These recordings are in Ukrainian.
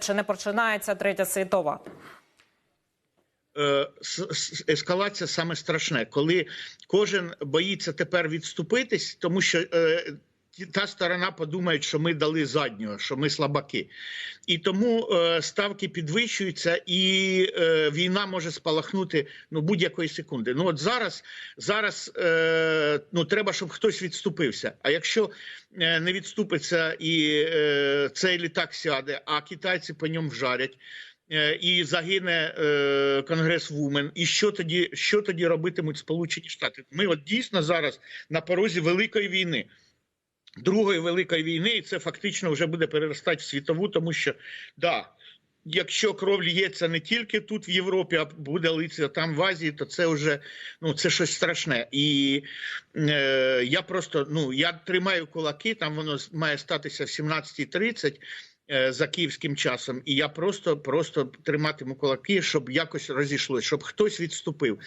чи не починається третя світова? е, ескалація саме страшне, коли кожен боїться тепер відступитись, тому що е, та сторона подумає, що ми дали заднього, що ми слабаки. І тому е, ставки підвищуються, і е, війна може спалахнути ну, будь-якої секунди. Ну от зараз, зараз е, ну, треба, щоб хтось відступився. А якщо е, не відступиться і е, цей літак сяде, а китайці по ньому вжарять. Е, і загине е, Конгрес Вумен. І що тоді, що тоді робитимуть Сполучені Штати? Ми от дійсно зараз на порозі великої війни. Другої великої війни, і це фактично вже буде переростати в світову, тому що да, якщо кров лється не тільки тут в Європі, а буде литися там в Азії, то це вже ну це щось страшне. І е, я просто ну я тримаю кулаки. Там воно має статися в 17.30 е, за київським часом, і я просто просто триматиму кулаки, щоб якось розійшлось, щоб хтось відступив,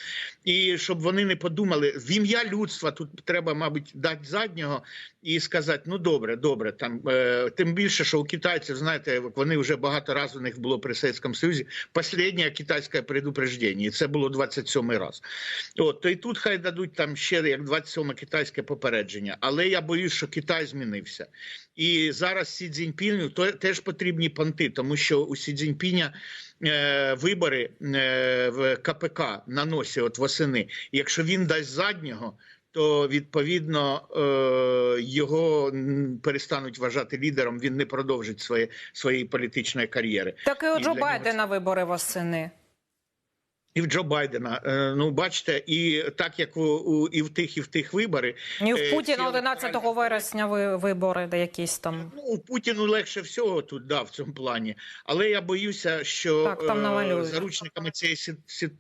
і щоб вони не подумали в ім'я людства. Тут треба, мабуть, дати заднього і сказати: ну добре, добре. Там е, тим більше, що у китайців, знаєте, вони вже багато разів у них було при Совєтському Союзі. Останнє китайське предупреждення, і це було 27-й раз. От то і тут хай дадуть там ще як 27 китайське попередження. Але я боюсь, що Китай змінився. І зараз Сі Цзіньпіню то теж потрібні понти, тому що у Сі Цзіньпіня е, вибори е, в КПК на носі, от восени. Якщо він дасть заднього. То відповідно е, його перестануть вважати лідером. Він не продовжить своє своєї політичної кар'єри. Так і у Джо Байдена нього Байдена вибори восени. І в Джо Байдена. Е, ну бачите, і так як у, у і в тих, і в тих вибори. Е, в Путіна ці 11 вересня ви- вибори, де якісь там. Ну, Путіну легше всього тут да, в цьому плані. Але я боюся, що Так, там е, заручниками цієї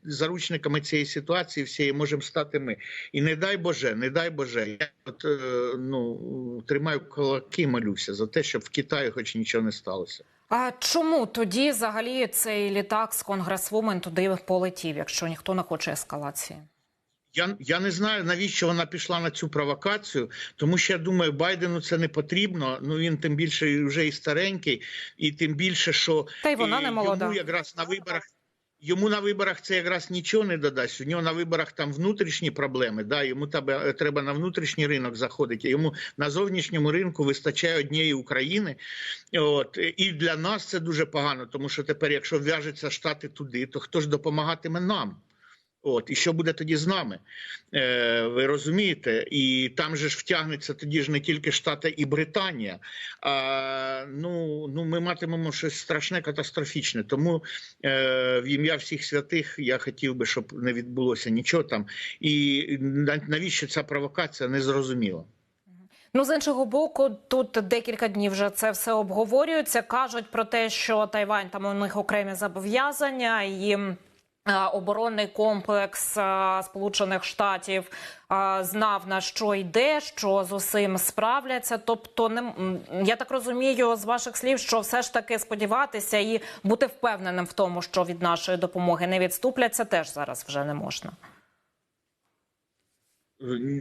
заручниками цієї ситуації всієї можемо стати ми. І не дай Боже, не дай Боже. Я от, е, ну, тримаю кулаки, молюся за те, щоб в Китаї хоч нічого не сталося. А чому тоді взагалі цей літак з конгресвумен туди полетів, якщо ніхто не хоче ескалації? Я, я не знаю, навіщо вона пішла на цю провокацію, тому що я думаю, Байдену це не потрібно. Ну він тим більше вже і старенький, і тим більше, що Та й вона не молода. йому якраз на виборах. Йому на виборах це якраз нічого не додасть. У нього на виборах там внутрішні проблеми. Да, йому треба, треба на внутрішній ринок заходити. Йому на зовнішньому ринку вистачає однієї України. От і для нас це дуже погано, тому що тепер, якщо в'яжеться штати туди, то хто ж допомагатиме нам? От і що буде тоді з нами? Е, ви розумієте? І там же ж втягнеться тоді ж не тільки Штати і Британія. А ну, ну ми матимемо щось страшне, катастрофічне. Тому е, в ім'я всіх святих я хотів би, щоб не відбулося нічого там. І навіщо ця провокація не зрозуміло. Ну, з іншого боку, тут декілька днів вже це все обговорюється. кажуть про те, що Тайвань там у них окремі зобов'язання і. Е, Оборонний комплекс е, Сполучених Штатів е, знав на що йде, що з усім справляться. Тобто, не я так розумію з ваших слів, що все ж таки сподіватися і бути впевненим в тому, що від нашої допомоги не відступляться, теж зараз вже не можна.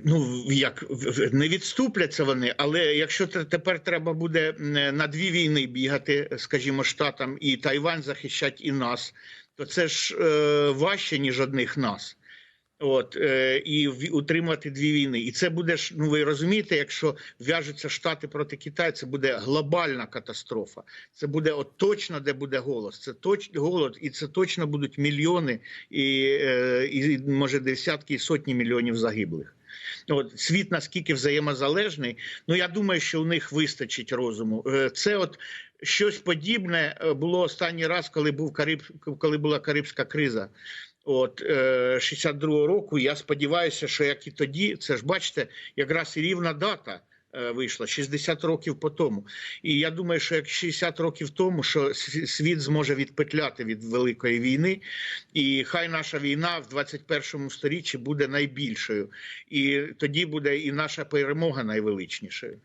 Ну як не відступляться вони, але якщо тепер треба буде на дві війни бігати, скажімо, штатам і Тайвань захищать і нас, то це ж е, важче ніж одних нас. От е, і утримати дві війни, і це буде ж. Ну ви розумієте, якщо в'яжуться штати проти Китаю, це буде глобальна катастрофа. Це буде от точно, де буде голос. Це точ голод, і це точно будуть мільйони, і, е, і може десятки і сотні мільйонів загиблих. От світ наскільки взаємозалежний. Ну я думаю, що у них вистачить розуму. Е, Це от щось подібне е, було останній раз, коли був Кариб, коли була Карибська криза. От е, 62-го року. Я сподіваюся, що як і тоді, це ж бачите, якраз і рівна дата. е, Вийшла 60 років по тому, і я думаю, що як 60 років тому, що світ зможе відпетляти від великої війни, і хай наша війна в 21 сторіччі буде найбільшою, і тоді буде і наша перемога найвеличнішою.